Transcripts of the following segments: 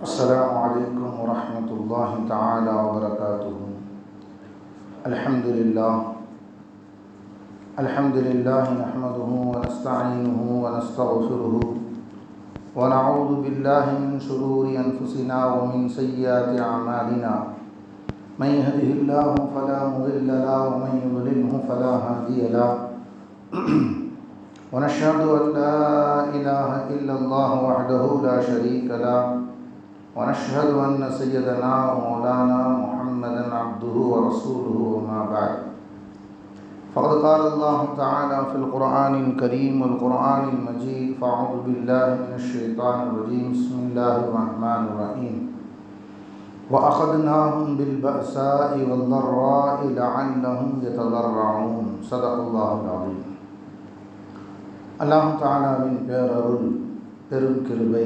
السلام عليكم ورحمة الله تعالى وبركاته. الحمد لله. الحمد لله نحمده ونستعينه ونستغفره ونعوذ بالله من شرور أنفسنا ومن سيئات أعمالنا. من يهده الله فلا مضل له ومن يضلله فلا هادي له. ونشهد أن لا إله إلا الله وحده لا شريك له. ونشهد أن سيدنا ومولانا محمدا عبده ورسوله وما بعد فقد قال الله تعالى في القرآن الكريم والقرآن المجيد فأعوذ بالله من الشيطان الرجيم بسم الله الرحمن الرحيم وأخذناهم بالبأساء والضراء لعلهم يتضرعون صدق الله العظيم அல்லாஹ் தாலாவின் பேரருள் பெரும் கிருபை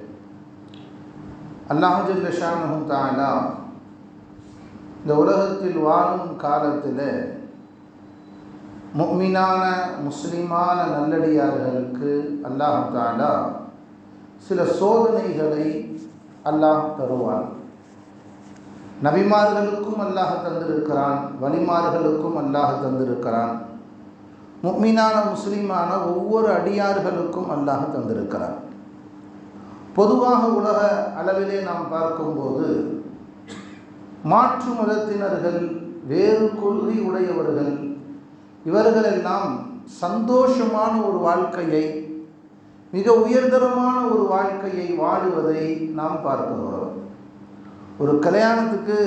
அல்லாஹுஜல்லஷானஹும் தானா இந்த உலகத்தில் வாழும் காலத்தில் முக்மினான முஸ்லிமான நல்லடியார்களுக்கு அல்லாஹு தாலா சில சோதனைகளை அல்லாஹ் தருவான். நபிமார்களுக்கும் அல்லாஹ் தந்திருக்கிறான் வலிமார்களுக்கும் அல்லாஹ் தந்திருக்கிறான். முக்மீனான முஸ்லீமான ஒவ்வொரு அடியார்களுக்கும் அல்லாஹ் தந்திருக்கிறான். பொதுவாக உலக அளவிலே நாம் பார்க்கும்போது மாற்று மதத்தினர்கள் வேறு கொள்கை உடையவர்கள் இவர்களெல்லாம் சந்தோஷமான ஒரு வாழ்க்கையை மிக உயர்தரமான ஒரு வாழ்க்கையை வாழுவதை நாம் பார்க்கிறோம். ஒரு கல்யாணத்துக்கு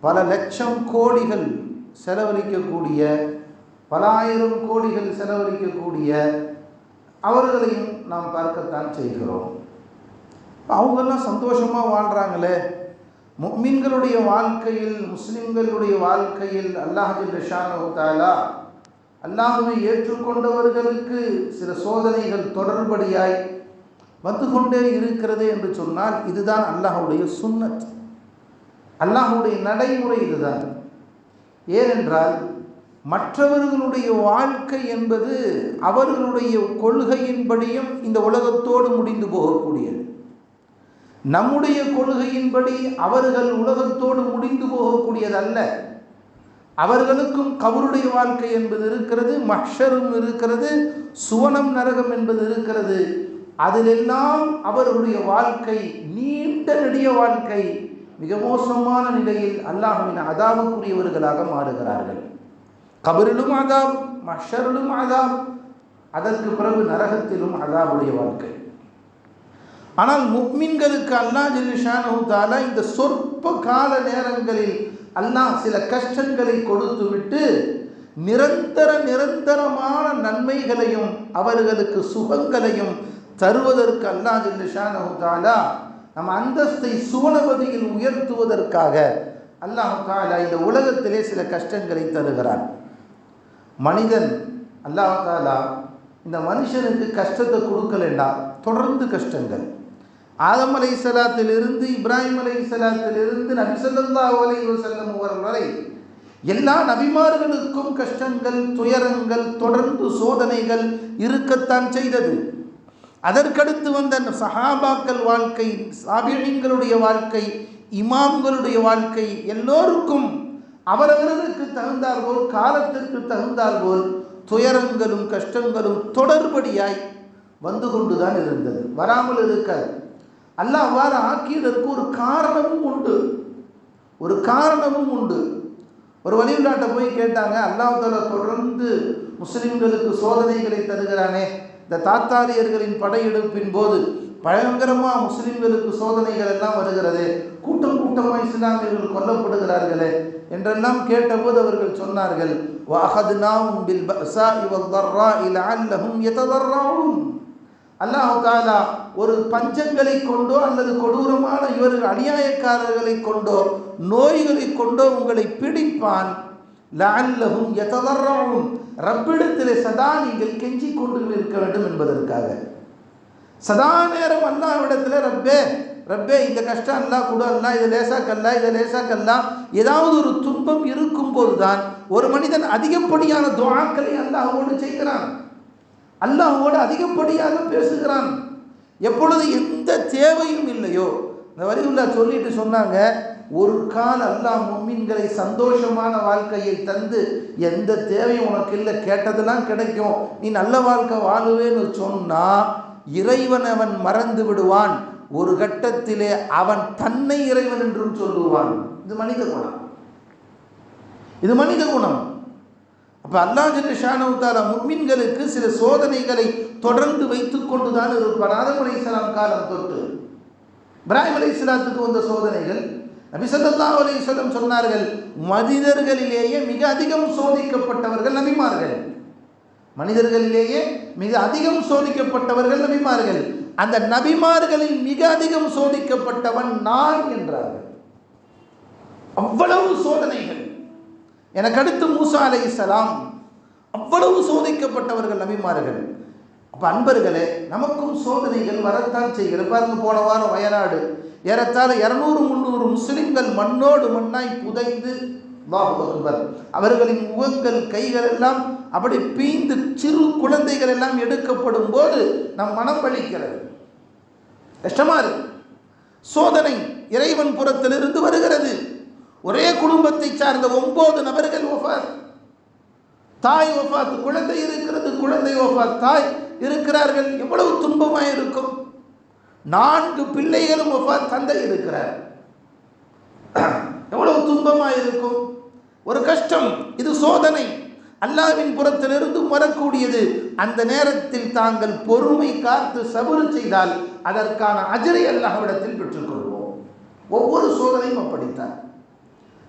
பல லட்சம் கோடிகள் செலவழிக்கக்கூடிய பல ஆயிரம் கோடிகள் செலவழிக்கக்கூடிய அவர்களையும் நாம் பார்க்கத்தான் செய்கிறோம். அவங்கெல்லாம் சந்தோஷமாக வாழ்கிறாங்களே மீன்களுடைய வாழ்க்கையில் முஸ்லிம்களுடைய வாழ்க்கையில் அல்லாஹில் ரிஷானு அல்லாஹுவை ஏற்றுக்கொண்டவர்களுக்கு சில சோதனைகள் தொடர்படியாய் வந்து கொண்டே இருக்கிறது என்று சொன்னால் இதுதான் அல்லாஹுடைய சுண்ணத் அல்லாஹுடைய நடைமுறை இதுதான். ஏனென்றால் மற்றவர்களுடைய வாழ்க்கை என்பது அவர்களுடைய கொள்கையின்படியும் இந்த உலகத்தோடு முடிந்து போகக்கூடியது. நம்முடைய கொள்கையின்படி அவர்கள் உலகத்தோடு முடிந்து போகக்கூடியதல்ல. அவர்களுக்கும் கபருடைய வாழ்க்கை என்பது இருக்கிறது மஷரும் இருக்கிறது சுவனம் நரகம் என்பது இருக்கிறது. அதிலெல்லாம் அவர்களுடைய வாழ்க்கை நீண்ட நெடிய வாழ்க்கை மிக மோசமான நிலையில் அல்லாஹுவின் அதாவுக்குரியவர்களாக மாறுகிறார்கள். கபரிலும் அதாப் மஷரிலும் அதாப் அதற்கு பிறகு நரகத்திலும் அதாவுடைய வாழ்க்கை. ஆனால் முக்மின்களுக்கு அல்லா ஜெலிஷானு தாலா இந்த சொற்ப கால நேரங்களில் அல்லாஹ் சில கஷ்டங்களை கொடுத்துவிட்டு நிரந்தர நிரந்தரமான நன்மைகளையும் அவர்களுக்கு சுகங்களையும் தருவதற்கு அல்லா ஜெலிஷானு தாலா நம் அந்தஸ்தை சுவனபதியில் உயர்த்துவதற்காக அல்லாஹு தாலா இந்த உலகத்திலே சில கஷ்டங்களை தருகிறான். மனிதன் அல்லாஹாலா இந்த மனுஷனுக்கு கஷ்டத்தை கொடுக்கலண்டா தொடர்ந்து கஷ்டங்கள். ஆதம் அலை சலாத்திலிருந்து இப்ராஹிம் அலை சலாத்திலிருந்து நபிசல்லா அலை செல்லும் வரை எல்லா நபிமார்களுக்கும் கஷ்டங்கள் துயரங்கள் தொடர்ந்து சோதனைகள் இருக்கத்தான் செய்தது. அதற்கடுத்து வந்த சஹாபாக்கள் வாழ்க்கை சாபியங்களுடைய வாழ்க்கை இமாம்களுடைய வாழ்க்கை எல்லோருக்கும் அவரவர்களுக்கு தகுந்தால் போல் காலத்திற்கு தகுந்தால் போல் துயரங்களும் கஷ்டங்களும் தொடர்படியாய் வந்து கொண்டுதான் இருந்தது. வராமல் இருக்காது. அல்ல அவ்வாறு ஆக்கியதற்கு ஒரு காரணமும் உண்டு. ஒரு காரணமும் உண்டு. ஒரு வழிவிலாட்டை போய் கேட்டாங்க அல்லாஹால தொடர்ந்து முஸ்லிம்களுக்கு சோதனைகளை தருகிறானே. இந்த தாத்தாரியர்களின் படையெடுப்பின் போது பயங்கரமாக முஸ்லிம்களுக்கு சோதனைகள் எல்லாம் வருகிறது. கூட்டம் கூட்டமாக இஸ்லாமியர்கள் கொல்லப்படுகிறார்களே என்றெல்லாம் கேட்டபோது அவர்கள் சொன்னார்கள் அல்லாஹு தாலா ஒரு பஞ்சங்களை கொண்டோ அல்லது கொடூரமான இவர்கள் அநியாயக்காரர்களை கொண்டோ நோய்களை கொண்டோ உங்களை பிடிப்பான். லஅல்லஹும் யததர்ரவும் ரப்பிடத்திலே சதா நீங்கள் கெஞ்சி கொண்டு இருக்க வேண்டும் என்பதற்காக. சதா நேரம் அல்லாஹ்விடத்தில் ரப்பே ரப்பே இந்த கஷ்டம் அல்லா கொடு அல்லா இதை லேசாக்கல்லா இதை லேசாக்கல்லா ஏதாவது ஒரு துன்பம் இருக்கும்போது தான் ஒரு மனிதன் அதிகப்படியான துவாக்களை அல்லாஹோடு செய்கிறான். அல்லாஹோடு அதிகப்படியாக பேசுகிறான். எப்பொழுது எந்த தேவையும் இல்லையோ? இந்த வரிவுல்லா சொல்லிட்டு சொன்னாங்க ஒரு கால் அல்லாஹ் மும்மின்களை சந்தோஷமான வாழ்க்கையை தந்து எந்த தேவையும் உனக்கு இல்லை கேட்டதெல்லாம் கிடைக்கும். நீ நல்ல வாழ்க்கை வாழுவேன்னு சொன்னா இறைவன் அவன் மறந்து விடுவான். ஒரு கட்டத்திலே அவன் தன்னை இறைவன் என்றும் சொல்லுவான். இது மனித குணம். இது மனித குணம். அப்போ அல்லா ஜிஷானவுத்தால முக்மின்களுக்கு சில சோதனைகளை தொடர்ந்து வைத்துக் கொண்டுதான் இருப்பார் ஆதம் அலை இஸ்லாம் காலம் தொட்டு. இப்ராஹிம் அலை இஸ்லாத்துக்கு வந்த சோதனைகள் நபிசல்லா அலி சொல்லம் சொன்னார்கள் மனிதர்களிலேயே மிக அதிகம் சோதிக்கப்பட்டவர்கள் நபிமார்கள். மனிதர்களிலேயே மிக அதிகம் சோதிக்கப்பட்டவர்கள் நபிமார்கள். அந்த நபிமார்களில் மிக அதிகம் சோதிக்கப்பட்டவன் நான் என்றார்கள். அவ்வளவு சோதனைகள். எனக்கு அடுத்து மூசா அலை இஸ்லாம் அவ்வளவு சோதிக்கப்பட்டவர்கள் நபிமார்கள். அப்போ அன்பர்களே நமக்கும் சோதனைகள் வரத்தான் செய்கிறது. பாருங்க போன வாரம் வயநாடு. ஏறத்தாழ இரநூறு முந்நூறு முஸ்லிம்கள் மண்ணோடு மண்ணாய் புதைந்து அவர்களின் முகங்கள் கைகள் எல்லாம் அப்படி பீந்து சிறு குழந்தைகள் எல்லாம் எடுக்கப்படும் போது நம் மனம் வலிக்கிறது. கஷ்டமா இருக்கு. சோதனை இறைவன் புறத்திலிருந்து வருகிறது. ஒரே குடும்பத்தை சார்ந்த ஒன்பது நபர்கள் ஒஃபாத் தாய் ஒஃபாத் குழந்தை இருக்கிறது குழந்தை ஒஃபாத் தாய் இருக்கிறார்கள் எவ்வளவு துன்பமாக இருக்கும். நான்கு பிள்ளைகளும் ஒஃபாத் தந்தை இருக்கிறார். எவ்வளவு துன்பமாக இருக்கும். ஒரு கஷ்டம் இது சோதனை. அல்லாவின் புறத்திலிருந்து வரக்கூடியது. அந்த நேரத்தில் தாங்கள் பொறுமை காத்து சபுறு செய்தால் அதற்கான அஜரை அல்லாஹ்விடத்தில் பெற்றுக்கொள்வோம். ஒவ்வொரு சோதனையும் அப்படித்தான்.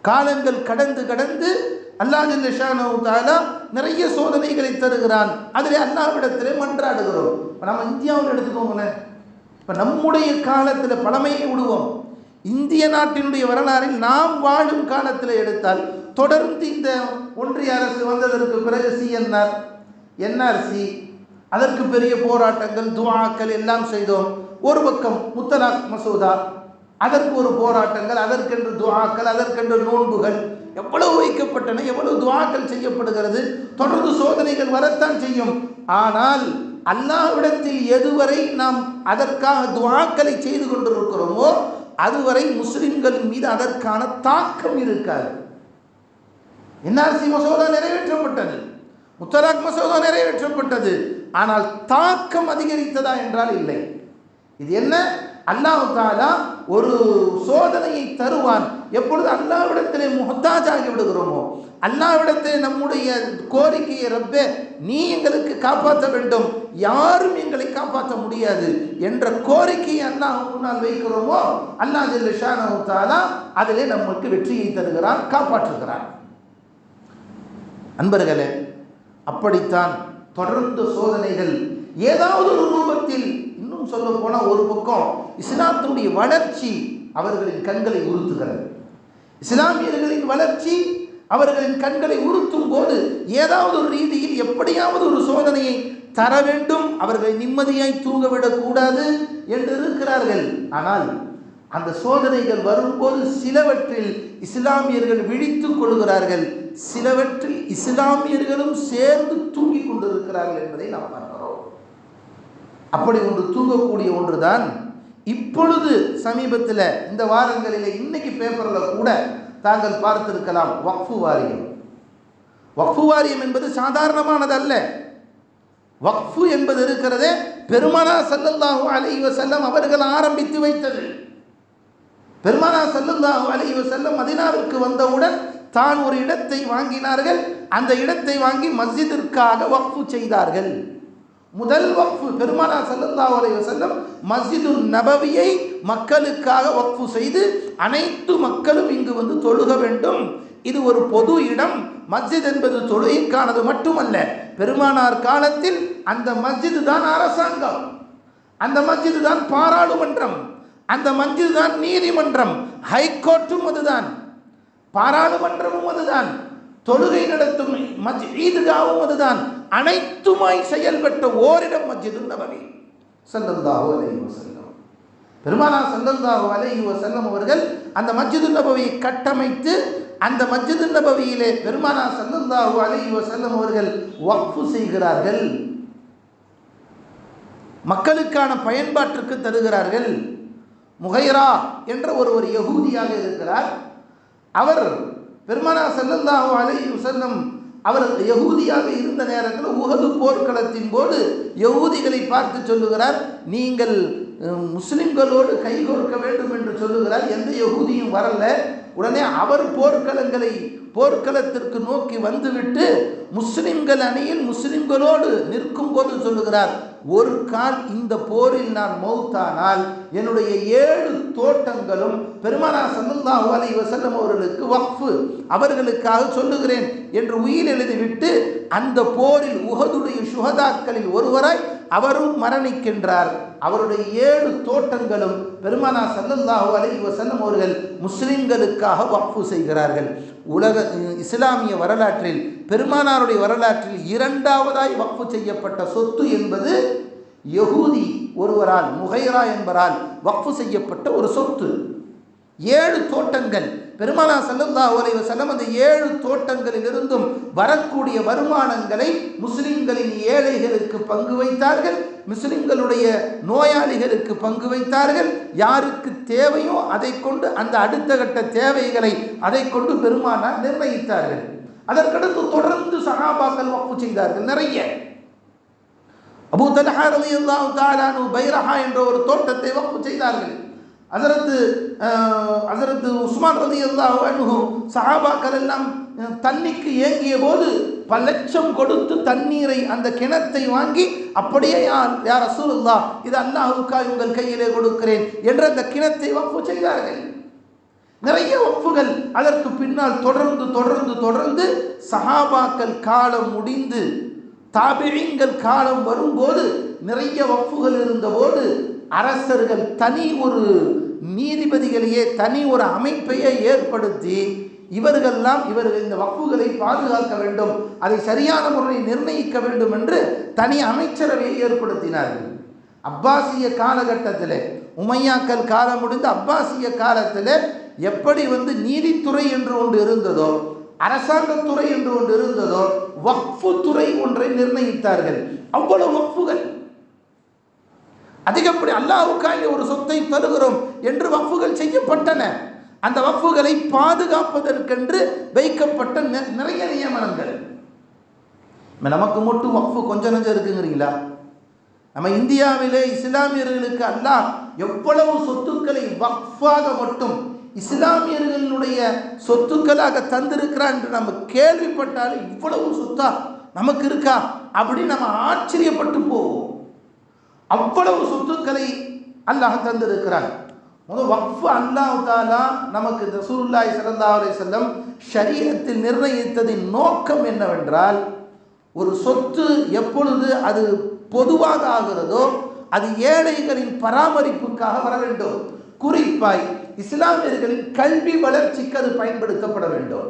காலங்கள் கடந்து கடந்து அல்லாஹ் தாலா நிறைய சோதனைகளை தருகிறான். அதிலே அல்லாவிடத்திலே மன்றாடுகிறோம். இப்போ நம்ம இந்தியாவில் எடுத்துக்கோங்களேன். இப்போ நம்முடைய காலத்தில் பழமையை விடுவோம் இந்திய நாட்டினுடைய வரலாறில் நாம் வாழும் காலத்தில் எடுத்தால் தொடர்ந்து இந்த ஒன்றிய அரசு வந்ததற்கு பிறகு சிஎன்ஆர் என்ஆர்சி அதற்கு பெரிய போராட்டங்கள் துவாக்கள் எல்லாம் செய்தோம். ஒரு பக்கம் முத்தலாக் மசோதா அதற்கு ஒரு போராட்டங்கள் அதற்கென்று துவாக்கள் அதற்கென்று நோன்புகள். எவ்வளவு வைக்கப்பட்டன எவ்வளவு துவாக்கள் செய்யப்படுகிறது தொடர்ந்து சோதனைகள் வரத்தான் செய்யும். ஆனால் அல்லாவிடத்தில் எதுவரை நாம் அதற்காக துவாக்களை செய்து கொண்டிருக்கிறோமோ அதுவரை முஸ்லிம்களின் மீது அதற்கான தாக்கம் இருக்காது. என்ஆர்சி மசோதா நிறைவேற்றப்பட்டது. முத்தலாக் மசோதா நிறைவேற்றப்பட்டது. ஆனால் தாக்கம் அதிகரித்ததா என்றால் இல்லை. இது என்ன? அல்லாஹு தாலா ஒரு சோதனையை தருவான். எப்பொழுது அல்லாவிடத்திலே முகத்தாஜாகி விடுகிறோமோ அல்லாவிடத்திலே நம்முடைய கோரிக்கையை ரப்பே நீ எங்களுக்கு காப்பாற்ற வேண்டும். யாரும் எங்களை காப்பாற்ற முடியாது என்ற கோரிக்கையை அல்லாஹ் முன்னால் வைக்கிறோமோ அல்லாஹ் ஜில்ஷானு தாலா அதிலே நமக்கு வெற்றியை தருகிறான் காப்பாற்றுகிறான். அன்பர்களே அப்படித்தான் தொடர்ந்து சோதனைகள் ஏதாவது ஒரு ரூபத்தில் இன்னும் சொல்ல போனால் ஒரு பக்கம் இஸ்லாத்தினுடைய வளர்ச்சி அவர்களின் கண்களை உறுத்துகிறது. இஸ்லாமியர்களின் வளர்ச்சி அவர்களின் கண்களை உறுத்தும் போது ஏதாவது ஒரு ரீதியில் எப்படியாவது ஒரு சோதனையை தர வேண்டும் அவர்களை நிம்மதியாய் தூங்கவிடக்கூடாது என்று இருக்கிறார்கள். ஆனால் அந்த சோதனைகள் வரும்போது சிலவற்றில் இஸ்லாமியர்கள் விழித்துக் கொள்கிறார்கள் சிலவற்றில் இஸ்லாமியர்களும் சேர்ந்து தூங்கிக் கொண்டிருக்கிறார்கள் என்பதை நாம் பார்க்கிறோம். அப்படி ஒன்று தூங்கக்கூடிய ஒன்று தான் இப்பொழுது சமீபத்தில் இந்த வாரங்களில் இன்னைக்கு பேப்பரில் கூட தாங்கள் பார்த்திருக்கலாம் வக்ஃபு வாரியம். வக்ஃபு வாரியம் என்பது சாதாரணமானது அல்ல. வக்ஃபு என்பது இருக்கிறதே பெருமானா சல்லல்லாஹு அலைஹி செல்லம் அவர்கள் ஆரம்பித்து வைத்தது. பெருமானா சல்லல்லாஹு அலைஹி வஸல்லம் மதினாவிற்கு வந்தவுடன் தான் ஒரு இடத்தை வாங்கினார்கள். அந்த இடத்தை வாங்கி மஸ்ஜிதிற்காக வக்ஃபு செய்தார்கள். முதல் வக்ஃபு பெருமானா சல்லல்லாஹு அலைய செல்லம் மஸ்ஜிது நபவியை மக்களுக்காக வக்ஃபு செய்து அனைத்து மக்களும் இங்கு வந்து தொழுக வேண்டும். இது ஒரு பொது இடம். மஸ்ஜித் என்பது தொழுகைக்கானது மட்டுமல்ல. பெருமானார் காலத்தில் அந்த மஸ்ஜிது தான் அரசாங்கம். அந்த மஸ்ஜிது தான் பாராளுமன்றம். அந்த மஸ்ஜிது தான் நீதிமன்றம். ஹைகோர்ட்டும் அதுதான். பாராளுமன்றமும் அதுதான். தொழுகை நடத்தும் மஜ் ஈதுகாவும் அதுதான். அனைத்துமாய் செயல்பட்ட ஓரிடம் மஸ்ஜிது நபவி சல்லல்லாஹு அலைஹி வஸல்லம். பெருமானா சல்லல்லாஹு அலைஹி வஸல்லம் அவர்கள் அந்த மஸ்ஜிது நபவியை கட்டமைத்து அந்த மஸ்ஜிது நபவியிலே பெருமானா சல்லல்லாஹு அலைஹி வஸல்லம் அவர்கள் வக்ஃபு செய்கிறார்கள். மக்களுக்கான பயன்பாட்டிற்கு தருகிறார்கள். முகைரா என்ற ஒரு ஒரு யகூதியாக இருக்கிறார். அவர் பெருமானா செல்லல்லாஹு அலை செல்லம் அவர் யகூதியாக இருந்த நேரத்தில் உகது போர்க்களத்தின் போது யகூதிகளை பார்த்து சொல்லுகிறார் நீங்கள் அஹ், முஸ்லிம்களோடு கைகோர்க்க வேண்டும் என்று சொல்லுகிறார். எந்த யகூதியும் வரல. உடனே அவர் போர்க்களங்களை போர்க்களத்திற்கு நோக்கி வந்துவிட்டு முஸ்லிம்கள் அணியில் முஸ்லிம்களோடு நிற்கும் போது சொல்லுகிறார். ஒரு கால் இந்த போரில் நான் மௌத்தானால் என்னுடைய ஏழு தோட்டங்களும் பெருமானா சல்லல்லாஹு அலைஹி வஸல்லம் அவர்களுக்கு வக்ஃபு அவர்களுக்காக சொல்லுகிறேன் என்று உயிர் எழுதிவிட்டு அந்த போரில் உகதுடைய சுகதாக்களில் ஒருவராய் அவரும் மரணிக்கின்றார். அவருடைய ஏழு தோட்டங்களும் பெருமானா சல்லல்லாஹு அலி வசல்லம் அவர்கள் முஸ்லிம்களுக்காக வக்ஃபு செய்கிறார்கள். உலக இஸ்லாமிய வரலாற்றில் பெருமானாருடைய வரலாற்றில் இரண்டாவதாய் வக்ஃபு செய்யப்பட்ட சொத்து என்பது யகூதி ஒருவரால் முகைரா என்பவரால் வக்ஃபு செய்யப்பட்ட ஒரு சொத்து. ஏழு தோட்டங்கள். பெருமானா சல்லல்லாஹு அலைஹி செல்லம் அந்த ஏழு தோட்டங்களிலிருந்தும் வரக்கூடிய வருமானங்களை முஸ்லிம்களின் ஏழைகளுக்கு பங்கு வைத்தார்கள். முஸ்லிம்களுடைய நோயாளிகளுக்கு பங்கு வைத்தார்கள். யாருக்கு தேவையோ அதை கொண்டு அந்த அடுத்த கட்ட தேவைகளை அதை கொண்டு பெருமானார் நிர்ணயித்தார்கள். அதற்கடுத்து தொடர்ந்து சகாபாக்கள் வக்ஃபு செய்தார்கள். நிறைய. அபு தல்ஹா ரலியல்லாஹு தஆலானு பைரஹா என்ற ஒரு தோட்டத்தை வாக்கு செய்தார்கள். அசரத்து அசரத்து உஸ்மான் ரலியல்லாஹு அன்ஹு சஹாபாக்கள் எல்லாம் தண்ணிக்கு ஏங்கிய போது பல லட்சம் கொடுத்து தண்ணீரை அந்த கிணத்தை வாங்கி அப்படியே யார் யார் ரசூலுல்லாஹ் இது அல்லாஹுக்காய் உங்கள் கையிலே கொடுக்கிறேன் என்று அந்த கிணத்தை வப்பு செய்தார்கள். நிறைய ஒப்புகள் அதற்கு பின்னால் தொடர்ந்து தொடர்ந்து தொடர்ந்து சஹாபாக்கள் காலம் முடிந்து தாபிழிங்கள் காலம் வரும்போது நிறைய வப்புகள் இருந்தபோது அரசர்கள் தனி ஒரு நீதிபதிகளையே தனி ஒரு அமைப்பையே ஏற்படுத்தி இவர்கள்லாம் இவர்கள் இந்த வக்குகளை பாதுகாக்க வேண்டும் அதை சரியான முறையில் நிர்ணயிக்க வேண்டும் என்று தனி அமைச்சரவையை ஏற்படுத்தினார்கள். அப்பாசிய காலகட்டத்தில் உமையாக்கள் காலம் முடிந்த அப்பாசிய காலத்தில் எப்படி வந்து நீதித்துறை என்று ஒன்று இருந்ததோ அரசாங்கத்துறை என்று ஒன்று இருந்ததோ வக்ஃபு துறை ஒன்றை நிர்ணயித்தார்கள். அவ்வளவு வக்ஃபுகள். அதிகப்படி அல்லாவுக்காக ஒரு சொத்தை தருகிறோம் என்று வஃப்புகள் செய்யப்பட்டன. அந்த வஃப்புகளை பாதுகாப்பதற்கென்று வைக்கப்பட்ட நிறைய நியமனங்கள். நமக்கு மட்டும் வஃப்பு கொஞ்சம் நஞ்சம் இருக்குங்கிறீங்களா? நம்ம இந்தியாவிலே இஸ்லாமியர்களுக்கு அல்லாஹ் எவ்வளவு சொத்துக்களை வஃப்பாக மட்டும் இஸ்லாமியர்களுடைய சொத்துக்களாக தந்திருக்கிறான் என்று நம்ம கேள்விப்பட்டாலும் இவ்வளவு சொத்தா நமக்கு இருக்கா? அப்படி நம்ம ஆச்சரியப்பட்டு போவோம். அவ்வளவு சொத்துக்களை அல்லாஹ் தந்திருக்கிறான். முதல் வக்ஃபு அல்லாஹ் தாலா நமக்கு ரசூலுல்லாஹி ஸல்லல்லாஹு அலைஹி செல்லம் சரீரத்தில் நிர்ணயித்ததின் நோக்கம் என்னவென்றால் ஒரு சொத்து எப்பொழுது அது பொதுவாக ஆகிறதோ அது ஏழைகளின் பராமரிப்புக்காக வர வேண்டும். குறிப்பாய் இஸ்லாமியர்களின் கல்வி வளர்ச்சிக்கு அது பயன்படுத்தப்பட வேண்டும்.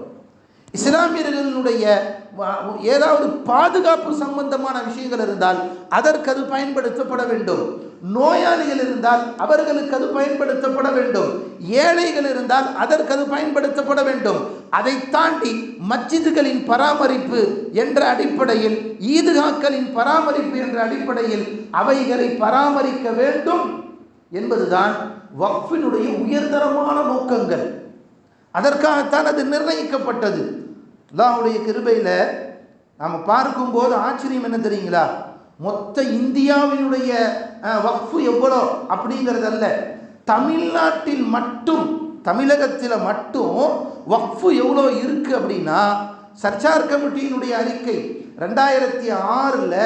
இஸ்லாமியர்களுடைய ஏதாவது பாதுகாப்பு சம்பந்தமான விஷயங்கள் இருந்தால் அதற்கு அது பயன்படுத்தப்பட வேண்டும். நோயாளிகள் இருந்தால் அவர்களுக்கு அது பயன்படுத்தப்பட வேண்டும். ஏழைகள் இருந்தால் அதற்கு அது பயன்படுத்தப்பட வேண்டும். அதை தாண்டி மஸ்ஜிதுகளின் பராமரிப்பு என்ற அடிப்படையில் ஈதுகாக்களின் பராமரிப்பு என்ற அடிப்படையில் அவைகளை பராமரிக்க வேண்டும் என்பதுதான் வக்ஃபினுடைய உயர்தரமான நோக்கங்கள். அதற்காகத்தான் அது நிர்ணயிக்கப்பட்டது. அல்லாஹுடைய கிருபையில் நாம் பார்க்கும்போது ஆச்சரியம் என்ன தெரியுங்களா? மொத்த இந்தியாவினுடைய வக்ஃபு எவ்வளோ அப்படிங்கிறதல்ல. தமிழ்நாட்டில் மட்டும் தமிழகத்தில் மட்டும் வக்ஃபு எவ்வளோ இருக்குது அப்படின்னா சர்ச்சார் கமிட்டியினுடைய அறிக்கை ரெண்டாயிரத்தி ஆறில்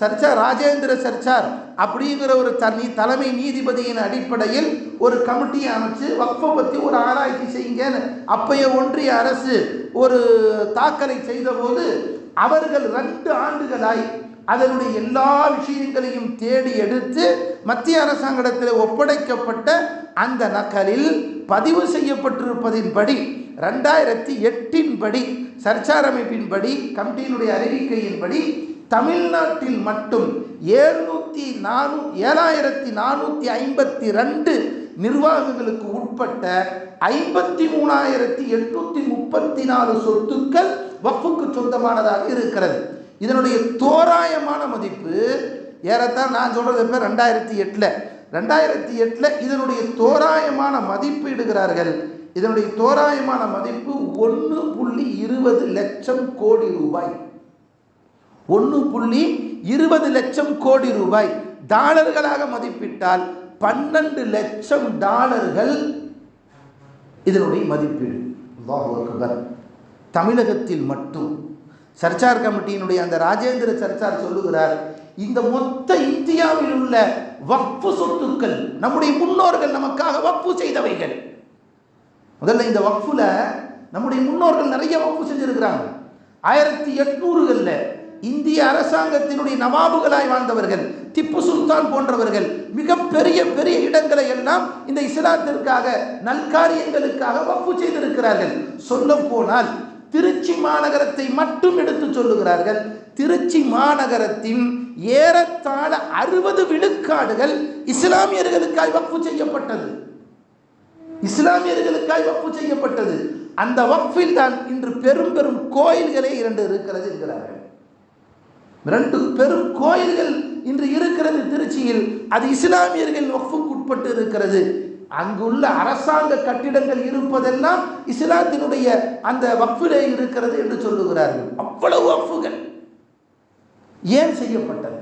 சர்ச்சார் ராஜேந்திர சர்ச்சார் அப்படிங்கிற ஒரு தனி தலைமை நீதிபதியின் அடிப்படையில் ஒரு கமிட்டியை அமைச்சு வக்ஃபை பற்றி ஒரு ஆராய்ச்சி செய்யுங்கன்னு அப்பைய ஒன்றிய அரசு ஒரு தாக்கலை செய்தபோது அவர்கள் ரெண்டு ஆண்டுகளாய் அதனுடைய எல்லா விஷயங்களையும் தேடி எடுத்து மத்திய அரசாங்கத்தில் ஒப்படைக்கப்பட்ட அந்த நகலில் பதிவு செய்யப்பட்டிருப்பதின்படி ரெண்டாயிரத்தி எட்டின் படி சர்ச்சார் அமைப்பின்படி கமிட்டியினுடைய அறிவிக்கையின்படி தமிழ்நாட்டில் மட்டும் ஏழ்நூற்றி நானூ ஏழாயிரத்தி நானூற்றி ஐம்பத்தி ரெண்டு நிர்வாகங்களுக்கு உட்பட்ட ஐம்பத்தி மூணாயிரத்தி எட்நூற்றி முப்பத்தி நாலு சொத்துக்கள் வஃப்புக்கு சொந்தமானதாக இருக்கிறது. இதனுடைய தோராயமான மதிப்பு ஏறத்தான் நான் சொல்கிறது இப்போ ரெண்டாயிரத்தி எட்டில். ரெண்டாயிரத்தி எட்டில் இதனுடைய தோராயமான மதிப்பீடுகிறார்கள் இதனுடைய தோராயமான மதிப்பு ஒன்று புள்ளி இருபது லட்சம் கோடி ரூபாய். ஒன்று புள்ளி இருபது லட்சம் கோடி ரூபாய். டாலர்களாக மதிப்பிட்டால் பன்னெண்டு லட்சம் டாலர்கள் இதனுடைய மதிப்பீடு. தமிழகத்தில் மட்டும். சர்ச்சார் கமிட்டியினுடைய அந்த ராஜேந்திர சர்ச்சார் சொல்லுகிறார் இந்த மொத்த இந்தியாவில் உள்ள வக்ஃபு சொத்துக்கள் நம்முடைய முன்னோர்கள் நமக்காக வக்ஃபு செய்தவைகள். முதல்ல இந்த வக்ஃபில் நம்முடைய முன்னோர்கள் நிறைய வக்ஃபு செஞ்சுருக்கிறாங்க. ஆயிரத்தி எட்நூறுகளில் இந்திய அரசாங்கத்தினுடைய நவாபுகளாய் வாழ்ந்தவர்கள் திப்பு சுல்தான் போன்றவர்கள் மிக பெரிய பெரிய இடங்களை எல்லாம் இந்த இஸ்லாத்திற்காக நல்காரியங்களுக்காக வக்ஃபு செய்திருக்கிறார்கள். சொல்ல போனால் திருச்சி மாநகரத்தை மட்டும் எடுத்து சொல்லுகிறார்கள். திருச்சி மாநகரத்தின் ஏறத்தாழ அறுபது விழுக்காடுகள் இஸ்லாமியர்களுக்காய் வக்ஃபு செய்யப்பட்டது. இஸ்லாமியர்களுக்காய் வப்பு செய்யப்பட்டது. அந்த வக்ஃபில் தான் இன்று பெரும் பெரும் கோயில்களே இரண்டு இருக்கிறது என்கிறார்கள். ரெண்டு பெரும் கோயில்கள் இன்று இருக்கிறது திருச்சியில். அது இஸ்லாமியர்கள் வக்ஃபுக்கு உட்பட்டு இருக்கிறது. அங்குள்ள அரசாங்க கட்டிடங்கள் இருப்பதெல்லாம் இஸ்லாத்தினுடைய அந்த வக்ஃபிலே இருக்கிறது என்று சொல்லுகிறார்கள். அவ்வளவு வக்ஃபுகள் ஏன் செய்யப்பட்டது?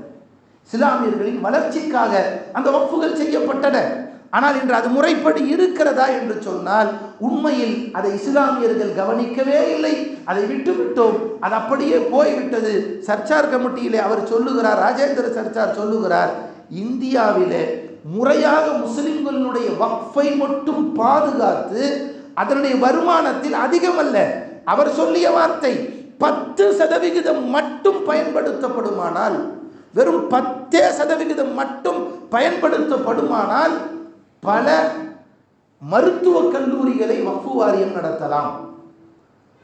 இஸ்லாமியர்களின் வளர்ச்சிக்காக அந்த வக்ஃபுகள் செய்யப்பட்டன. ஆனால் இன்று அது முறைப்படி இருக்கிறதா என்று சொன்னால் உண்மையில் அதை இஸ்லாமியர்கள் கவனிக்கவே இல்லை. அதை விட்டுவிட்டோம். அது அப்படியே போய்விட்டது. சர்ச்சார் கமிட்டியிலே அவர் சொல்லுகிறார் ராஜேந்திர சர்ச்சார் சொல்லுகிறார் இந்தியாவிலே முறையாக முஸ்லிம்களுடைய வக்ஃபை மட்டும் பாதுகாத்து அதனுடைய வருமானத்தில் அதிகமல்ல. அவர் சொல்லிய வார்த்தை பத்து சதவிகிதம் மட்டும் பயன்படுத்தப்படுமானால் வெறும் பத்தே சதவிகிதம் மட்டும் பயன்படுத்தப்படுமானால் பல மருத்துவ கல்லூரிகளை வக்ஃபு வாரியம் நடத்தலாம்.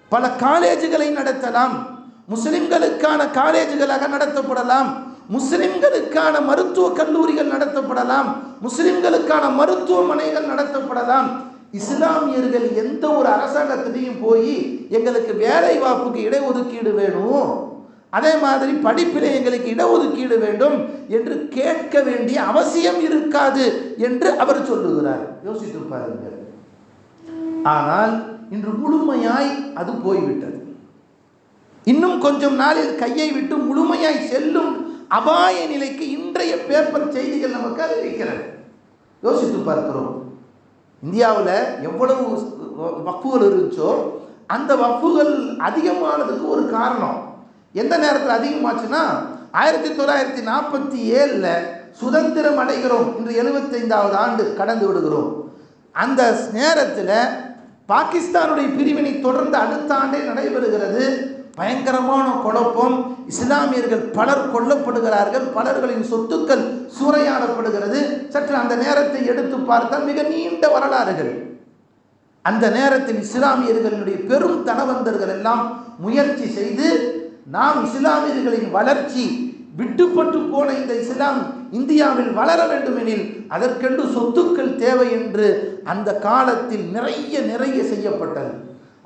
பல காலேஜுகளை நடத்தலாம். முஸ்லிம்களுக்கான காலேஜுகளாக நடத்தப்படலாம். முஸ்லிம்களுக்கான மருத்துவ கல்லூரிகள் நடத்தப்படலாம். முஸ்லிம்களுக்கான மருத்துவமனைகள் நடத்தப்படலாம். இஸ்லாமியர்கள் எந்த ஒரு அரசாங்கத்திலையும் போய் எங்களுக்கு வேலை வாய்ப்புக்கு இடஒதுக்கீடு வேணும். அதே மாதிரி படிப்பிலே எங்களுக்கு இடஒதுக்கீடு வேண்டும் என்று கேட்க வேண்டிய அவசியம் இருக்காது என்று அவர் சொல்லுகிறார். யோசித்து பாருங்கள். ஆனால் இன்று முழுமையாய் அது போய்விட்டது. இன்னும் கொஞ்சம் நாளில் கையை விட்டு முழுமையாய் செல்லும் அபாய நிலைக்கு இன்றைய பேப்பர் செய்திகள் நமக்கு அறிவிக்கிறது. யோசித்து பார்க்கிறோம். இந்தியாவில் எவ்வளவு வக்குகள் இருந்துச்சோ அந்த வக்குகள் அதிகமானதுக்கு ஒரு காரணம். எந்த நேரத்தில் அதிகமாச்சுன்னா ஆயிரத்தி தொள்ளாயிரத்தி நாற்பத்தி ஏழில் சுதந்திரம் அடைகிறோம் இன்று எழுபத்தைந்தாவது ஆண்டு கடந்து விடுகிறோம். அந்த நேரத்தில் பாகிஸ்தானுடைய பிரிவினை தொடர்ந்து அடுத்த ஆண்டே நடைபெறுகிறது. பயங்கரமான குழப்பம். இஸ்லாமியர்கள் பலர் கொல்லப்படுகிறார்கள். பலர்களின் சொத்துக்கள் சூறையாடப்படுகிறது. சற்று அந்த நேரத்தை எடுத்து பார்த்தால் மிக நீண்ட வரலாறுகள். அந்த நேரத்தில் இஸ்லாமியர்களுடைய பெரும் தனவந்தர்கள் எல்லாம் முயற்சி செய்து நாம் இஸ்லாமியர்களின் வளர்ச்சி விட்டுப்பட்டு போன இந்த இஸ்லாம் இந்தியாவில் வளர வேண்டுமெனில் அதற்கென்று சொத்துக்கள் தேவை என்று அந்த காலத்தில் நிறைய நிறைய செய்யப்பட்டது.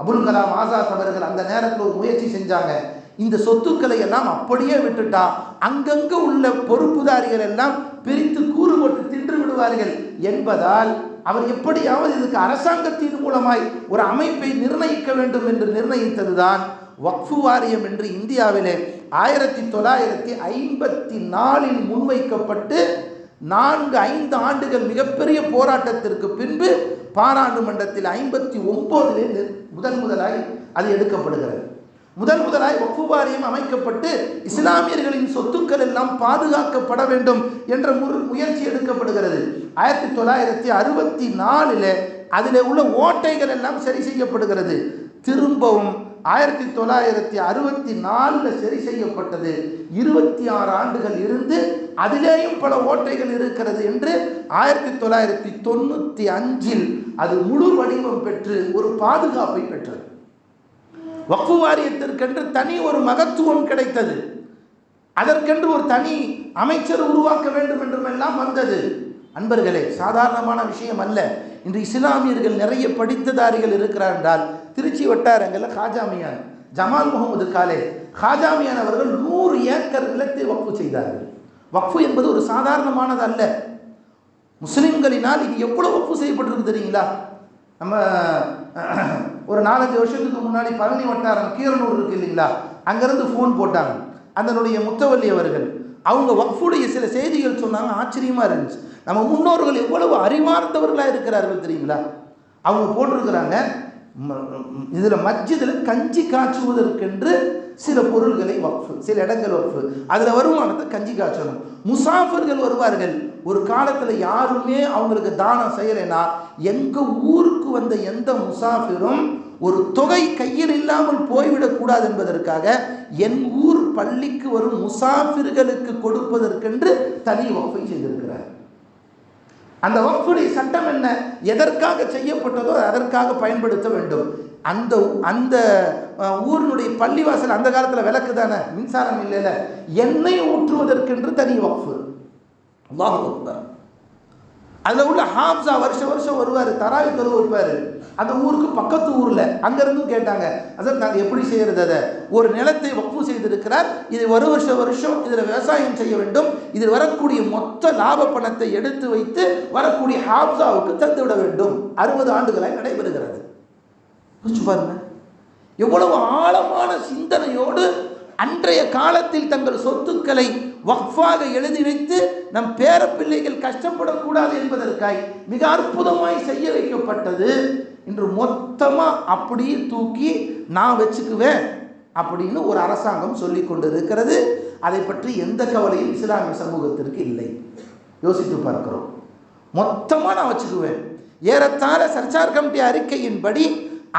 அபுல் கலாம் ஆசாத் அவர்கள் அந்த நேரத்தில் ஒரு முயற்சி செஞ்சாங்க. இந்த சொத்துக்களை எல்லாம் அப்படியே விட்டுட்டா அங்கங்கே உள்ள பொறுப்புதாரிகள் எல்லாம் பிரித்து கூறு போட்டு தின்று விடுவார்கள் என்பதால் அவர் எப்படியாவது இதுக்கு அரசாங்கத்தின் மூலமாய் ஒரு அமைப்பை நிர்ணயிக்க வேண்டும் என்று நிர்ணயித்ததுதான் வக்ஃபு வாரியம் என்று இந்தியாவிலே ஆயிரத்தி தொள்ளாயிரத்தி ஐம்பத்தி நாலில் முன்வைக்கப்பட்டு நான்கு ஐந்து ஆண்டுகள் மிகப்பெரிய போராட்டத்திற்கு பின்பு பாராளுமன்றத்தில் ஐம்பத்தி ஒன்பதிலே முதல் முதலாய் அது எடுக்கப்படுகிறது. முதல் முதலாய் வக்ஃபு வாரியம் அமைக்கப்பட்டு இஸ்லாமியர்களின் சொத்துக்கள் எல்லாம் பாதுகாக்கப்பட வேண்டும் என்ற முரு முயற்சி எடுக்கப்படுகிறது. ஆயிரத்தி தொள்ளாயிரத்தி அறுபத்தி நாலில் அதில் உள்ள ஓட்டைகள் எல்லாம் சரி செய்யப்படுகிறது. திரும்பவும் ஆயிரத்தி தொள்ளாயிரத்தி அறுபத்தி நாலில் சரி செய்யப்பட்டது. இருபத்தி ஆறு ஆண்டுகள் இருந்து அதிலேயும் பல ஓட்டைகள் இருக்கிறது என்று ஆயிரத்தி தொள்ளாயிரத்தி தொண்ணூற்றி அஞ்சில் அது முழு வடிவம் பெற்று ஒரு பாதுகாப்பை பெற்றது. வக்ஃபு வாரியத்திற்கென்று தனி ஒரு மகத்துவம் கிடைத்தது. அதற்கென்று ஒரு தனி அமைச்சர் உருவாக்க வேண்டும் என்றுமெல்லாம் வந்தது. அன்பர்களே சாதாரணமான விஷயம் அல்ல. இன்று இஸ்லாமியர்கள் நிறைய படித்ததாரிகள் இருக்கிறார் என்றால் திருச்சி வட்டாரங்களில் ஹாஜாமியான் ஜமால் முகமது காலே ஹாஜாமியான் அவர்கள் நூறு ஏக்கர் நிலத்தை வக்ஃபு செய்தார்கள். வக்ஃபு என்பது ஒரு சாதாரணமானது அல்ல. முஸ்லிம்களினால் இது எவ்வளோ வக்ஃபு செய்யப்பட்டிருக்கு தெரியுங்களா? நம்ம ஒரு நாலஞ்சு வருஷத்துக்கு முன்னாடி பழனி வட்டாரம் கீரனூர் இருக்கு இல்லைங்களா? அங்கேருந்து ஃபோன் போட்டாங்க. அதனுடைய முத்தவல்லி அவர்கள். அவங்க வக்ஃபுடைய சில செய்திகள் சொன்னாங்க ஆச்சரியமாக இருந்துச்சு. நம்ம முன்னோர்கள் எவ்வளவு அறிவார்ந்தவர்களாக இருக்கிறார்கள் தெரியுங்களா? அவங்க போட்டிருக்கிறாங்க இதில் மஸ்ஜிதில் கஞ்சி காய்ச்சுவதற்கென்று சில பொருள்களை வக்ஃபு சில இடங்கள் வக்ஃபு அதில் வருமானத்தை கஞ்சி காய்ச்சணும். முசாஃபர்கள் வருவார்கள். ஒரு காலத்தில் யாருமே அவங்களுக்கு தானம் செய்யலைன்னா எங்கள் ஊருக்கு வந்த எந்த முசாஃபிரும் ஒரு தொகை கையில் இல்லாமல் போய்விடக்கூடாது என்பதற்காக என் ஊர் பள்ளிக்கு வரும் முசாஃபிர்களுக்கு கொடுப்பதற்கென்று தனி வகுப்பை செய்திருக்கிறார். அந்த வகுப்புடைய சட்டம் என்ன? எதற்காக செய்யப்பட்டதோ அதற்காக பயன்படுத்த வேண்டும். அந்த அந்த ஊரினுடைய பள்ளிவாசல் அந்த காலத்தில் விளக்கு தானே? மின்சாரம் இல்லைல்ல. எண்ணெய் ஊற்றுவதற்கென்று தனி வகுப்பு. அல்லாஹு அக்பர் அதில் உள்ள ஹாப்ஸா வருஷம் வருஷம் வருவார் தராவி தொழு வைப்பார். அந்த ஊருக்கு பக்கத்து ஊரில் அங்கேருந்தும் கேட்டாங்க அதான் நாங்கள் எப்படி செய்கிறது அதை? ஒரு நிலத்தை வக்ஃபு செய்திருக்கிறார் இது ஒரு வருஷம் வருஷம் இதில் விவசாயம் செய்ய வேண்டும். இதில் வரக்கூடிய மொத்த லாப பணத்தை எடுத்து வைத்து வரக்கூடிய ஹாப்ஸாவுக்கு தந்துவிட வேண்டும். அறுபது ஆண்டுகளாக நடைபெறுகிறது. யோசிச்சு பாருங்க. எவ்வளவு ஆழமான சிந்தனையோடு அன்றைய காலத்தில் தங்கள் சொத்துக்களை வக்ஃபாக எழுதி வைத்து நம் பேரப்பிள்ளைகள் கஷ்டப்படக்கூடாது என்பதற்காய் மிக அற்புதமாய் செய்ய வைக்கப்பட்டது. இன்று மொத்தமாக அப்படியே தூக்கி நான் வச்சுக்குவேன் அப்படின்னு ஒரு அரசாங்கம் சொல்லி கொண்டு இருக்கிறது அதை பற்றி எந்த கவலையும் இஸ்லாமிய சமூகத்திற்கு இல்லை. யோசித்து பார்க்கிறோம். மொத்தமாக நான் வச்சுக்குவேன். ஏறத்தாழ சர்ச்சார் கமிட்டி அறிக்கையின்படி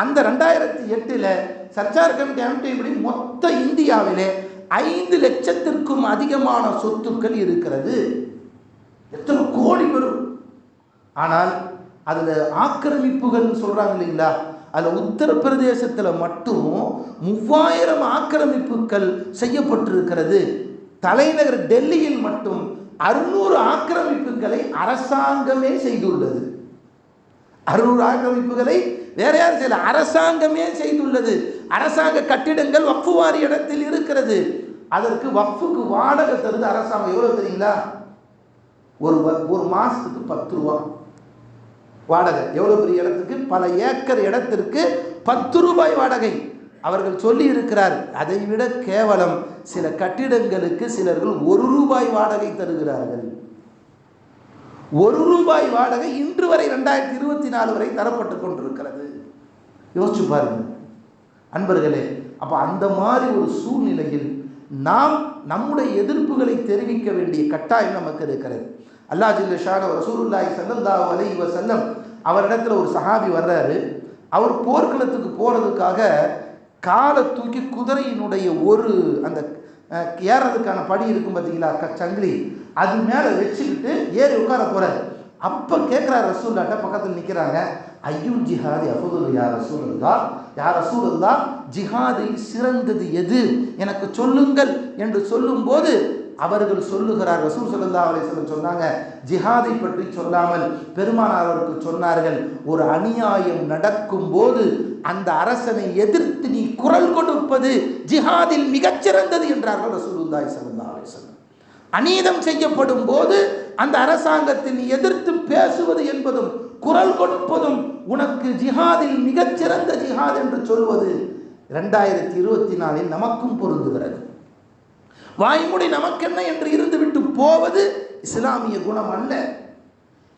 அந்த ரெண்டாயிரத்தி எட்டில் சர்ச்சார் கமிட்டி அமைப்பின்படி மொத்த இந்தியாவிலே ஐந்து லட்சத்திற்கும் அதிகமான சொத்துக்கள் இருக்கிறது. எத்தனை கோடி பெறும் ஆனால் அதில் ஆக்கிரமிப்புகள்னு சொல்கிறாங்க இல்லைங்களா? அதில் உத்தரப்பிரதேசத்தில் மட்டும் மூவாயிரம் ஆக்கிரமிப்புகள் செய்யப்பட்டிருக்கிறது. தலைநகர் டெல்லியில் மட்டும் அறுநூறு ஆக்கிரமிப்புகளை அரசாங்கமே செய்துள்ளது. அறுநூறு ஆக்கிரமிப்புகளை வேற யாரும் செய்யல அரசாங்கமே செய்துள்ளது. அரசாங்க கட்டிடங்கள் வக்ஃபு வாரி இடத்தில் இருக்கிறது. அதற்கு வக்ஃபுக்கு வாடகை தருது அரசாங்கம். எவ்வளோ தெரியுங்களா? ஒரு வ- ஒரு மாதத்துக்கு பத்து ரூபா. வாடகை. எவ்வளோ பெரிய இடத்துக்கு? பல ஏக்கர் இடத்திற்கு பத்து ரூபாய் வாடகை. அவர்கள் சொல்லி இருக்கிறார் அதை விட கேவலம். சில கட்டிடங்களுக்கு சிலர்கள் ஒரு ரூபாய் வாடகை தருகிறார்கள். ஒரு ரூபாய் வாடகை இன்று வரை ரெண்டாயிரத்தி இருபத்தி நாலு வரை தரப்பட்டு கொண்டிருக்கிறது. யோசிச்சு பாருங்கள் அன்பர்களே அப்போ அந்த மாதிரி ஒரு சூழ்நிலையில் நாம் நம்முடைய எதிர்ப்புகளை தெரிவிக்க வேண்டிய கட்டாயம் நமக்கு இருக்கிறது. அல்லாஹ் ஜில்ல ஷான ரசூலுல்லாஹி ஸல்லல்லாஹு அலைஹி வஸல்லம் அவரிடத்துல ஒரு சஹாபி வர்றாரு. அவர் போர்க்களத்துக்கு போகிறதுக்காக காலை தூக்கி குதிரையினுடைய ஒரு அந்த ஏறதுக்கான படி இருக்கும் பார்த்தீங்களா? க சங்கிலி. அது மேலே வச்சுக்கிட்டு ஏறி உட்கார போகிறார் அப்போ கேட்குறாரு ரசூல்லாட்ட பக்கத்தில் நிற்கிறாங்க ஐயுல் ஜிஹாதி அஃபதுல் யா யார் ரசூல் ரசூலுல்லா ஜிஹாதில் சிறந்தது எது? எனக்கு சொல்லுங்கள் என்று சொல்லும்போது அவர்கள் சொல்லுகிறார். ரசூல் ஸல்லல்லாஹு அலைஹி சொன்னாங்க ஜிஹாதை பற்றி சொல்லாமல் பெருமானார் அவருக்கு சொன்னார்கள். ஒரு அநியாயம் நடக்கும் போது அந்த அரசனை எதிர்த்து நீ குரல் கொடுப்பது ஜிஹாதில் மிகச்சிறந்தது என்றார்கள் ரசூலுல்லாய் ஸல்லல்லாஹு அவரை சொல்ல அநீதம் செய்யப்படும் போது அந்த அரசாங்கத்தை நீ எதிர்த்து பேசுவது என்பதும் குரல் கொடுப்பதும் உனக்கு ஜிஹாதில் மிகச்சிறந்த ஜிஹாத் என்று சொல்வது ரெண்டாயிரத்தி இருபத்தி நாலில் நமக்கும் பொருந்துகிறது. வாய்மொழி நமக்கென்ன என்று இருந்துவிட்டு போவது இஸ்லாமிய குணம் அல்ல.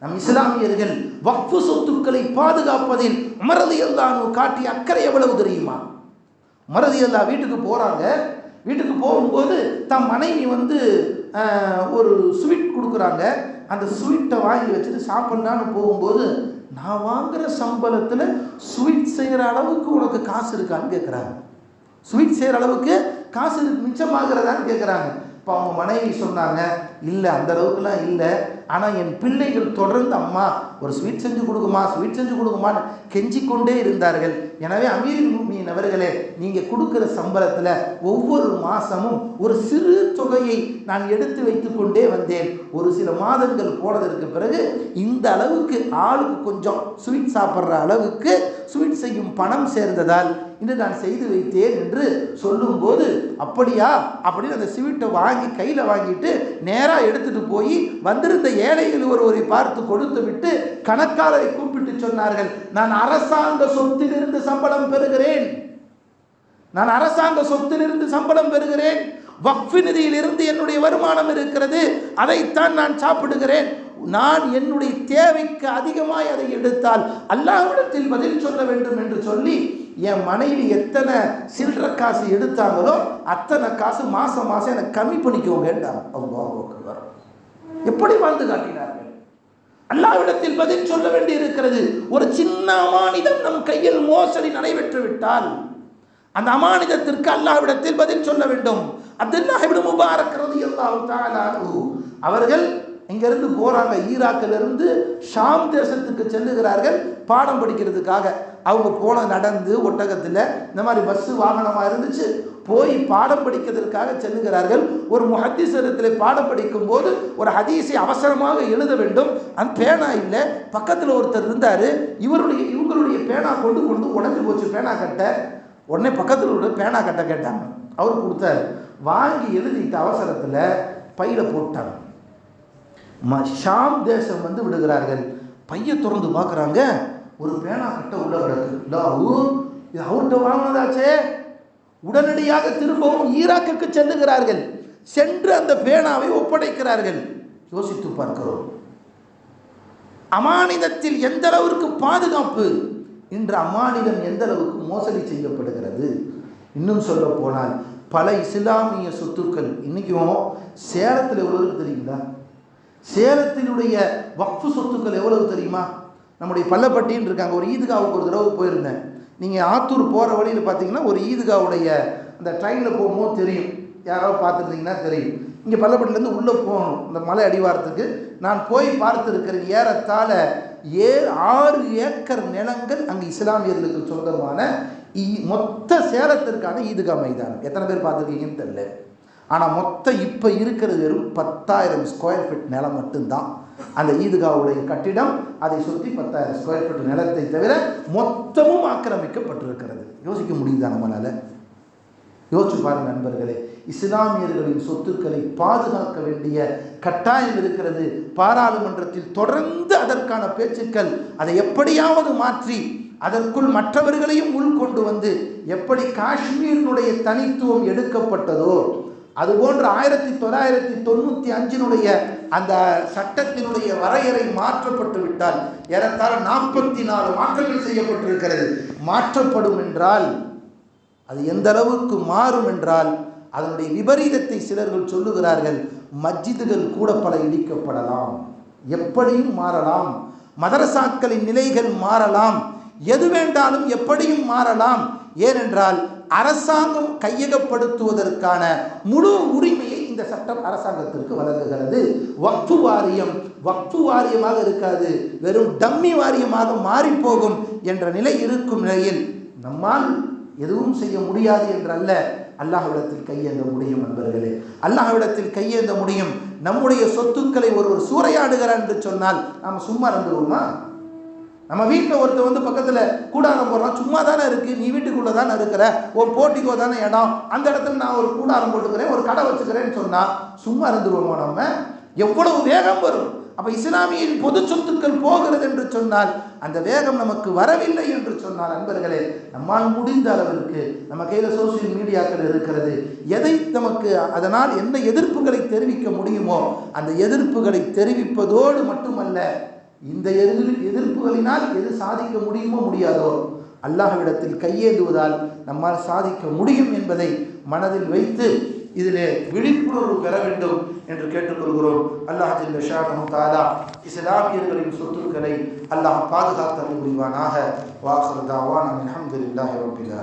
நம் இஸ்லாமியர்கள் வக்ஃபு சொத்துக்களை பாதுகாப்பதில் உமரதி அல்லானு காட்டிய அக்கறை எவ்வளவு தெரியுமா? மறதி அல்லா வீட்டுக்கு போகிறாங்க வீட்டுக்கு போகும்போது தம் மனைவி வந்து ஒரு ஸ்வீட் கொடுக்குறாங்க. அந்த ஸ்வீட்டை வாங்கி வச்சுட்டு சாப்பிட்லான்னு போகும்போது நான் வாங்குகிற சம்பளத்தில் ஸ்வீட் செய்கிற அளவுக்கு உனக்கு காசு இருக்கான்னு கேட்குறாங்க ஸ்வீட் செய்கிற அளவுக்கு காசு மிச்சமாகிறதான்னு கேட்குறாங்க இப்போ அவங்க மனைவி சொன்னாங்க இல்லை அந்த அளவுக்குலாம் இல்லை. ஆனால் என் பிள்ளைகள் தொடர்ந்து அம்மா ஒரு ஸ்வீட் செஞ்சு கொடுக்குமா ஸ்வீட் செஞ்சு கொடுக்குமான்னு கெஞ்சிக்கொண்டே இருந்தார்கள். எனவே அமீரின் மீன் அவர்களே நீங்கள் கொடுக்குற சம்பளத்தில் ஒவ்வொரு மாதமும் ஒரு சிறு தொகையை நான் எடுத்து வைத்து கொண்டே வந்தேன். ஒரு சில மாதங்கள் போனதற்கு பிறகு இந்த அளவுக்கு ஆளுக்கு கொஞ்சம் ஸ்வீட் சாப்பிட்ற அளவுக்கு ஸ்வீட் செய்யும் பணம் சேர்ந்ததால் இன்று நான் செய்து வைத்தேன் என்று சொல்லும்போது அப்படியா? அப்படின்னு அந்த ஸ்வீட்டை வாங்கி கையில் வாங்கிட்டு நேராக எடுத்துகிட்டு போய் வந்திருந்த ஏழைகள் ஒருவரை பார்த்து கொடுத்து விட்டு கணக்காளரை கூப்பிட்டு சொன்னார்கள் நான் அரசாங்க சொத்திலிருந்து சம்பளம் பெறுகிறேன். நான் அரசாங்க சொத்திலிருந்து சம்பளம் பெறுகிறேன். வக்ஃபி நிதியிலிருந்து என்னுடைய வருமானம் இருக்கிறது. அதைத்தான் நான் சாப்பிடுகிறேன். நான் என்னுடைய தேவைக்கு அதிகமாய் அதை எடுத்தால் அல்லாஹ்விடத்தில் பதில் சொல்ல வேண்டும் என்று சொல்லி என் மனைவி எத்தனை சில்லற காசு எடுத்தாங்களோ அத்தனை காசு மாசம் மாசம் எனக்கு கம்மி பண்ணிக்கோங்கன்றாங்க அவங்க வரும் எப்படி வாழ்ந்து காட்டினார்கள்? அல்லாவிடத்தில் பதில் சொல்ல வேண்டி இருக்கிறது ஒரு சின்ன அமானிதம் நம் கையில் மோசடி நடைபெற்று விட்டால் அந்த அமானிதத்திற்கு அல்லாஹ்விடத்தில் பதில் சொல்ல வேண்டும். அப்துல்லாஹிபின் முபாரக் ரலியல்லாஹு தஆலா அவர்கள் இங்கேருந்து போகிறாங்க ஈராக்கில் இருந்து ஷாம் தேசத்துக்கு செல்லுகிறார்கள். பாடம் படிக்கிறதுக்காக. அவங்க போன நடந்து ஒட்டகத்தில் இந்த மாதிரி பஸ்ஸு வாகனமாக இருந்துச்சு. போய் பாடம் படிக்கிறதுக்காக செல்லுகிறார்கள். ஒரு முஹத்திசரத்தில் பாடம் படிக்கும் போது ஒரு ஹதீஸை அவசரமாக எழுத வேண்டும். அந்த பேனா இல்லை. பக்கத்தில் ஒருத்தர் இருந்தார். இவருடைய இவங்களுடைய பேனா கொண்டு கொண்டு உடஞ்சி போச்சு. பேனா கட்ட. உடனே பக்கத்தில் உள்ள பேனா கட்ட கேட்டாங்க. அவர் கொடுத்தாரு. வாங்கி எழுதிட்டு அவசரத்தில் பையில போட்டாங்க. ஷாம் தேசம் வந்து விடுகிறார்கள். பைய திறந்து பார்க்குறாங்க. ஒரு பேனா கட்ட உள்ள கிடக்கு. லாஹூ இது அவர்கிட்ட வாங்கினதாச்சே. உடனடியாக திரும்பவும் ஈராக்குக்கு செல்லுகிறார்கள். சென்று அந்த பேனாவை ஒப்படைக்கிறார்கள். யோசித்து பார்க்கிறோம். அமானிதத்தில் எந்த அளவிற்கு பாதுகாப்பு? இன்று அம்மானிடம் எந்த அளவுக்கு மோசடி செய்யப்படுகிறது? இன்னும் சொல்ல போனால் பல இஸ்லாமிய சொத்துக்கள் இன்றைக்கும் சேலத்தில் எவ்வளோ தெரியுங்களா? சேலத்தினுடைய வக்ஃபு சொத்துக்கள் எவ்வளவு தெரியுமா? நம்முடைய பள்ளப்பட்டின்னு இருக்காங்க. ஒரு ஈதுகாவுக்கு ஒரு தடவை போயிருந்தேன். நீங்கள் ஆத்தூர் போகிற வழியில் பார்த்தீங்கன்னா ஒரு ஈதுகாவுடைய அந்த ட்ரெயினில் போகும்போது தெரியும். யாராவது பார்த்துருந்தீங்கன்னா தெரியும். இங்கே பள்ளப்பட்டிலேருந்து உள்ளே போகணும். இந்த மலை அடிவாரத்துக்கு. நான் போய் பார்த்துருக்கிறேன் ஏறத்தாழ ஏ ஆறு ஏக்கர் நிலங்கள் அங்கே இஸ்லாமியர்களுக்கு சொந்தமான மொத்த சேலத்திற்கான ஈதுகா மைதானம். எத்தனை பேர் பார்த்துருக்கீங்கன்னு தெரியல. ஆனால் மொத்தம் இப்போ இருக்கிறது வெறும் பத்தாயிரம் ஸ்கொயர் ஃபீட் நிலம் மட்டும்தான். அந்த ஈதுகாவுடைய கட்டிடம் அதை சுற்றி பத்தாயிரம் ஸ்கொயர் ஃபீட் நிலத்தை தவிர மொத்தமும் ஆக்கிரமிக்கப்பட்டிருக்கிறது. யோசிக்க முடியுதா நம்மளால? யோசிச்சு பாருங்க நண்பர்களே இஸ்லாமியர்களின் சொத்துக்களை பாதுகாக்க வேண்டிய கட்டாயம் இருக்கிறது. பாராளுமன்றத்தில் தொடர்ந்து அதற்கான பேச்சுக்கள் அதை எப்படியாவது மாற்றி அதற்குள் மற்றவர்களையும் உள்கொண்டு வந்து எப்படி காஷ்மீரினுடைய தனித்துவம் எடுக்கப்பட்டதோ அதுபோன்று ஆயிரத்தி தொள்ளாயிரத்தி தொண்ணூற்றி அஞ்சினுடைய அந்த சட்டத்தினுடைய வரையறை மாற்றப்பட்டு விட்டால் ஏறத்தாழ நாற்பத்தி நாலு மாற்றங்கள் செய்யப்பட்டிருக்கிறது. மாற்றப்படும் என்றால் அது எந்த அளவுக்கு மாறும் என்றால் அதனுடைய விபரீதத்தை சிலர்கள் சொல்லுகிறார்கள் மஸ்ஜிதுகள் கூட பல இடிக்கப்படலாம். எப்படியும் மாறலாம். மதரசாக்களின் நிலைகள் மாறலாம். எது வேண்டாலும் எப்படியும் மாறலாம். ஏனென்றால் அரசாங்கம் கையகப்படுத்துவதற்கான முழு உரிமையை இந்த சட்டம் அரசாங்கத்திற்கு வழங்குகிறது. வக்ஃபு வாரியம் வக்ஃபு வாரியமாக இருக்காது. வெறும் டம்மி வாரியமாக மாறிப்போகும் என்ற நிலை இருக்கும் நிலையில் நம்மால் எதுவும் செய்ய முடியாது என்றல்ல. அல்லாஹ்விடத்தில் கையேந்த முடியும் நண்பர்களே. அல்லாஹ்விடத்தில் கையேந்த முடியும். நம்முடைய சொத்துக்களை ஒருவர் சூறையாடுகிறார் என்று சொன்னால் நாம் சும்மா இருந்துருவோமா? நம்ம வீட்டில் ஒருத்தர் வந்து பக்கத்தில் கூடாரம் போடுறான் சும்மா தானே இருக்குது நீ வீட்டுக்குள்ளே தானே இருக்கிற ஒரு போட்டிக்கோ தானே இடம் அந்த இடத்துல நான் ஒரு கூடாரம் போட்டுக்கிறேன் ஒரு கடை வச்சுக்கிறேன்னு சொன்னால் சும்மா இருந்துருவோமோ நம்ம? எவ்வளவு வேகம் வரும். அப்போ இஸ்லாமியின் பொது சொத்துக்கள் போகிறது என்று சொன்னால் அந்த வேகம் நமக்கு வரவில்லை என்று சொன்னால் அன்பர்களே நம்மால் முடிந்த அளவிற்கு நம்ம கையில் சோசியல் மீடியாக்கள் இருக்கிறது. எதை நமக்கு அதனால் என்ன எதிர்ப்புகளை தெரிவிக்க முடியுமோ அந்த எதிர்ப்புகளை தெரிவிப்பதோடு மட்டுமல்ல இந்த எதிர் எதிர்ப்புகளினால் எது சாதிக்க முடியுமோ முடியாதோ அல்லாஹ்விடத்தில் கையேந்துவதால் நம்மால் சாதிக்க முடியும் என்பதை மனதில் வைத்து இதிலே விழிப்புணர்வு பெற வேண்டும் என்று கேட்டுக்கொள்கிறோம். அல்லாஹ் ஜில்ல இஸ்லாமியர்களின் சொத்துக்களை அல்லாஹ் பாதுகாத்தல் புரிவானாக. வாஹர் தாவான் அல்ஹம்துலில்லாஹி ரப்பில்